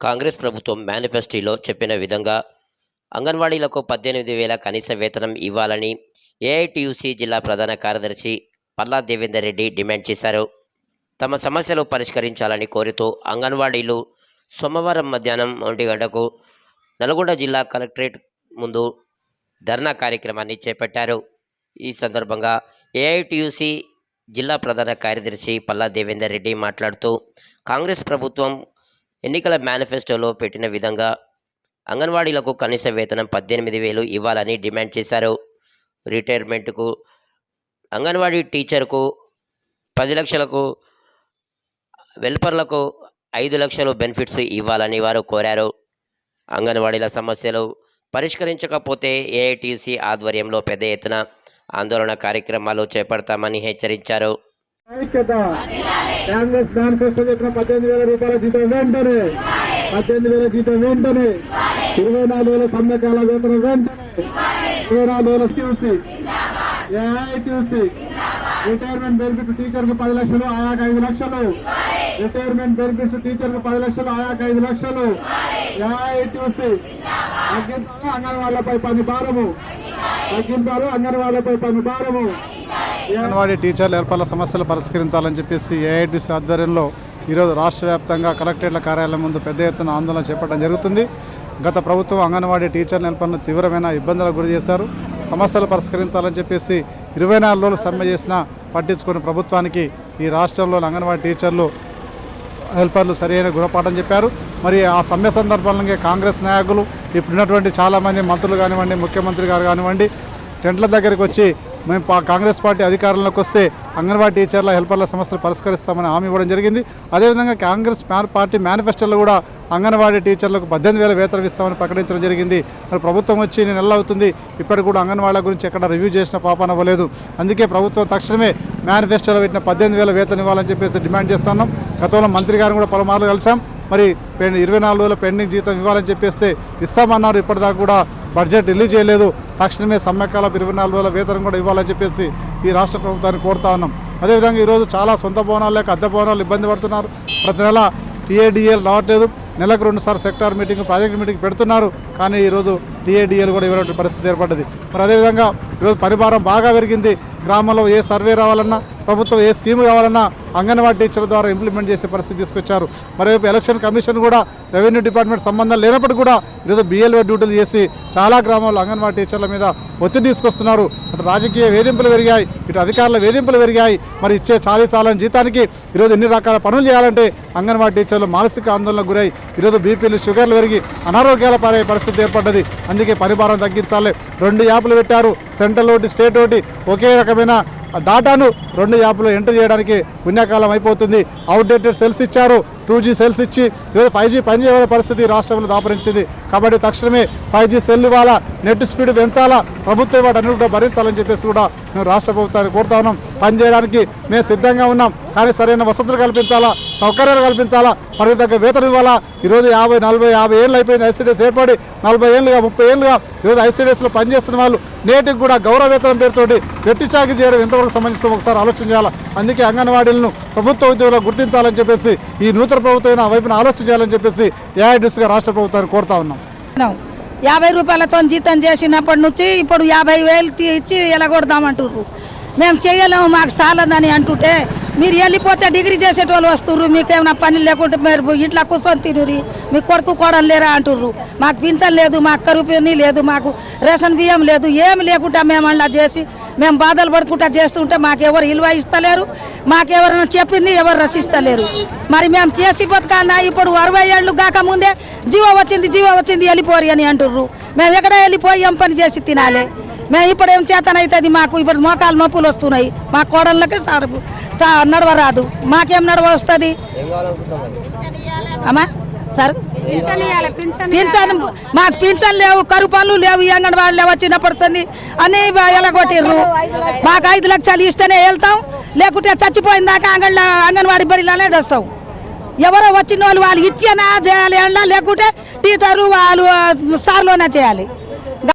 కాంగ్రెస్ ప్రభుత్వం మేనిఫెస్టోలో చెప్పిన విధంగా అంగన్వాడీలకు పద్దెనిమిది వేల కనీస వేతనం ఇవ్వాలని ఏఐటియుసి జిల్లా ప్రధాన కార్యదర్శి పల్లా దేవేందర్ రెడ్డి డిమాండ్ చేశారు. తమ సమస్యలు పరిష్కరించాలని కోరుతూ అంగన్వాడీలు సోమవారం మధ్యాహ్నం ఒంటి గంటకు నల్గొండ జిల్లా కలెక్టరేట్ ముందు ధర్నా కార్యక్రమాన్ని చేపట్టారు. ఈ సందర్భంగా ఏఐటియుసి జిల్లా ప్రధాన కార్యదర్శి పల్లా దేవేందర్ రెడ్డి మాట్లాడుతూ కాంగ్రెస్ ప్రభుత్వం ఎన్నికల మేనిఫెస్టోలో పెట్టిన విధంగా అంగన్వాడీలకు కనీస వేతనం పద్దెనిమిది వేలు ఇవ్వాలని డిమాండ్ చేశారు. రిటైర్మెంట్కు అంగన్వాడీ టీచర్కు పది లక్షలకు వెల్పర్లకు ఐదు లక్షలు బెనిఫిట్స్ ఇవ్వాలని వారు కోరారు. అంగన్వాడీల సమస్యలు పరిష్కరించకపోతే ఏఐటీసీ ఆధ్వర్యంలో పెద్ద ఎత్తున ఆందోళన కార్యక్రమాలు చేపడతామని హెచ్చరించారు. ఐక్యత. కాంగ్రెస్ మేనిఫెస్టో చెప్పిన పద్దెనిమిది వేల రూపాయల జీతం వెంటనే. పద్దెనిమిది వేల జీతం వెంటనే. ఇరవై నాలుగు వేల సమ్మెకాల వేతనం వెంటనే. ఇరవై నాలుగు వేల ట్యూసీ ఏఐట్యూసీ రిటైర్మెంట్ బెనిఫిట్ టీచర్కు పది లక్షలు ఆయాకు ఐదు లక్షలు. రిటైర్మెంట్ బెనిఫిట్స్ టీచర్కు పది లక్షలు ఆయాకు ఐదు లక్షలు. ఏఐట్యూసీ తగ్గించాలి అంగన్వాళ్ళపై పని భారము. తగ్గించాలి అంగన్వాళ్ళపై పని భారము. అంగన్వాడీ టీచర్లు ఏర్పాట్ల సమస్యలు పరిష్కరించాలని చెప్పేసి ఏఐటీసీ ఆధ్వర్యంలో ఈరోజు రాష్ట్ర వ్యాప్తంగా కలెక్టరేట్ల కార్యాలయం ముందు పెద్ద ఎత్తున ఆందోళన చేపట్టడం జరుగుతుంది. గత ప్రభుత్వం అంగన్వాడీ టీచర్ల ఏర్పాటును తీవ్రమైన ఇబ్బందులకు గురి చేశారు. సమస్యలు పరిష్కరించాలని చెప్పేసి ఇరవై నాలుగు రోజులు సమ్మె చేసిన పట్టించుకుని ప్రభుత్వానికి ఈ రాష్ట్రంలోని అంగన్వాడీ టీచర్లు హెల్పర్లు సరైన గుణపాఠం చెప్పారు. మరి ఆ సమ్మె సందర్భంలో కాంగ్రెస్ నాయకులు ఇప్పుడున్నటువంటి చాలామంది మంత్రులు కానివ్వండి ముఖ్యమంత్రి గారు కానివ్వండి టెంట్ల దగ్గరికి వచ్చి మేము పా- కాంగ్రెస్ పార్టీ అధికారంలోకి వస్తే అంగన్వాడీ టీచర్ల హెల్పర్ల సమస్యలు పరిష్కరిస్తామని హామీ ఇవ్వడం జరిగింది. అదేవిధంగా కాంగ్రెస్ మ్యాన్ పార్టీ మేనిఫెస్టోలో కూడా అంగన్వాడీ టీచర్లకు పద్దెనిమిది వేల వేతనం ఇస్తామని ప్రకటించడం జరిగింది. మరి ప్రభుత్వం వచ్చి నేను నెల అవుతుంది. ఇప్పటికి కూడా అంగన్వాడీల గురించి ఎక్కడ రివ్యూ చేసిన పాపన అవ్వలేదు అందుకే ప్రభుత్వం తక్షణమే మేనిఫెస్టోలో పెట్టిన పద్దెనిమిది వేల వేతనం ఇవ్వాలని చెప్పేసి డిమాండ్ చేస్తున్నాం. గతంలో మంత్రి గారిని కూడా పలుమార్లు కలిసాం మరి ఇరవై నాలుగు రోజుల పెండింగ్ జీతం ఇవ్వాలని చెప్పేస్తే ఇస్తామన్నారు. ఇప్పటిదాకా కూడా బడ్జెట్ రిలీజ్ చేయలేదు. తక్షణమే సమ్మెకాలపు ఇరవై నాలుగు రోజుల వేతనం కూడా ఇవ్వాలని చెప్పేసి ఈ రాష్ట్ర ప్రభుత్వాన్ని కోరుతా ఉన్నాం. అదేవిధంగా ఈరోజు చాలా సొంత భవనాలు లేక అద్దె భవనాలు ఇబ్బంది పడుతున్నారు. ప్రతి నెల టీఏడిఎల్ రావట్లేదు. నెలకు రెండుసార్లు సెక్టార్ మీటింగ్ ప్రాజెక్ట్ మీటింగ్ పెడుతున్నారు. కానీ ఈరోజు టీఏడిఎల్ కూడా ఇవ్వడం పరిస్థితి ఏర్పడ్డది. మరి అదేవిధంగా ఈరోజు పరిభారం బాగా పెరిగింది. గ్రామంలో ఏ సర్వే రావాలన్నా ప్రభుత్వం ఏ స్కీమ్ కావాలన్నా అంగన్వాడీ టీచర్ల ద్వారా ఇంప్లిమెంట్ చేసే పరిస్థితి తీసుకొచ్చారు. మరోవైపు ఎలక్షన్ కమిషన్ కూడా రెవెన్యూ డిపార్ట్మెంట్ సంబంధం లేనప్పటికీ కూడా ఈరోజు బిఎల్ఓ డ్యూటీలు చేసి చాలా గ్రామాల్లో అంగన్వాడీ టీచర్ల మీద ఒత్తిడి తీసుకొస్తున్నారు. అటు రాజకీయ వేధింపులు పెరిగాయి ఇటు అధికారుల వేధింపులు పెరిగాయి. మరి ఇచ్చే చాలీ చాలని జీతానికి ఈరోజు ఎన్ని రకాల పనులు చేయాలంటే అంగన్వాడీ టీచర్లు మానసిక ఆందోళనకు గురై ఈరోజు బీపీలు షుగర్లు పెరిగి అనారోగ్యాల పాలయ్యే పరిస్థితి ఏర్పడ్డది. అందుకే పరిభారం తగ్గించాలి. రెండు యాప్లు పెట్టారు. సెంట్రల్ ఒకటి స్టేట్ ఒకటి ఒకే రకమైన డాటాను రెండు యాప్లు ఎంటర్ చేయడానికి పుణ్యకాలం అయిపోతుంది. అవుట్డేటెడ్ సెల్స్ ఇచ్చారు. టూ జీ సెల్స్ ఇచ్చి ఈరోజు ఫైవ్ జీ పనిచేయని పరిస్థితి రాష్ట్రంలో దాపరించింది. కాబట్టి తక్షణమే ఫైవ్ జీ సెల్ ఇవ్వాలా? నెట్ స్పీడ్ పెంచాలా? ప్రభుత్వం వాటి అన్ని కూడా భరించాలని చెప్పేసి కూడా మేము రాష్ట్ర ప్రభుత్వాన్ని కోరుతా ఉన్నాం. పనిచేయడానికి మేము సిద్ధంగా ఉన్నాం. కానీ సరైన వసతులు కల్పించాలా? సౌకర్యాలు కల్పించాలా? మరి తగ్గ వేతనం ఇవ్వాలా? ఈరోజు యాభై నలభై యాభై ఏళ్ళు అయిపోయింది ఐసీడీఎస్ ఏర్పడి నలభై ఏళ్ళుగా ముప్పై ఏళ్ళుగా ఈరోజు ఐసీడీఎస్లో పనిచేస్తున్న వాళ్ళు నేటికి కూడా కూడా గౌరవేతనం పేరుతోటి వెట్టి చాకరీ చేయడం ఎంతవరకు సంబంధించి ఒకసారి ఆలోచన చేయాలి? అందుకే అంగన్వాడీలను ప్రభుత్వ ఉద్యోగులు గుర్తించాలని చెప్పేసి ఈ నూతన ప్రభుత్వం ఆ వైపున ఆలోచన చేయాలని చెప్పేసి ఏఐడిస్గా రాష్ట్ర ప్రభుత్వాన్ని కోరుతా ఉన్నాం. ఉన్నాం. యాభై రూపాయలతో జీతం చేసినప్పటి నుంచి ఇప్పుడు యాభై వేలు తీ- ఇచ్చి ఎలగొడదామంటున్నారు మేము చేయలేము మాకు చాలదని అంటుంటే మీరు వెళ్ళిపోతే డిగ్రీ చేసేటోళ్ళు వస్తుర్రు మీకేమైనా పని లేకుంటే మీరు ఇంట్లో కూర్చొని తినురి మీ కొడుకు కోడలు లేరా అంటుర్రు. మాకు పింఛన్ లేదు మాకు అక్క లేదు మాకు రేషన్ బియ్యం లేదు ఏమి లేకుండా మేము అలా చేసి మేము బాధలు పడుకుంటా చేస్తుంటే మాకెవరు ఇలువ ఇస్తలేరు మాకెవరైనా చెప్పింది ఎవరు రసిస్తలేరు. మరి మేము చేసి బతకాలన్నా ఇప్పుడు అరవై ఏళ్ళు కాక ముందే జీవో వచ్చింది జీవో వచ్చింది వెళ్ళిపోరు అని అంటుర్రు. మేము ఎక్కడ వెళ్ళిపోయి ఏం పని చేసి తినాలి? మేము ఇప్పుడు ఏం చేతనవుతుంది మాకు? ఇప్పుడు మోకాలు నొప్పులు వస్తున్నాయి. మా కోడళ్ళకి సార్ నడవరాదు. మాకేం నడవ వస్తుంది? అమ్మా సార్? పింఛన్ మాకు పింఛన్ లేవు కరుపాలు లేవు ఈ అంగన్వాడీ లేవు వచ్చినప్పుడు అని ఎలగొట్టిర్రు. మాకు ఐదు లక్షలు ఇస్తేనే వెళ్తాం. లేకుంటే చచ్చిపోయిన దాకా అంగన్ల అంగన్వాడీ బడిలోనే తెస్తాం ఎవరో వచ్చిన వాళ్ళు వాళ్ళు ఇచ్చేనా చేయాలి అన్నా లేకుంటే టీచరు వాళ్ళు సార్లోనే చేయాలి.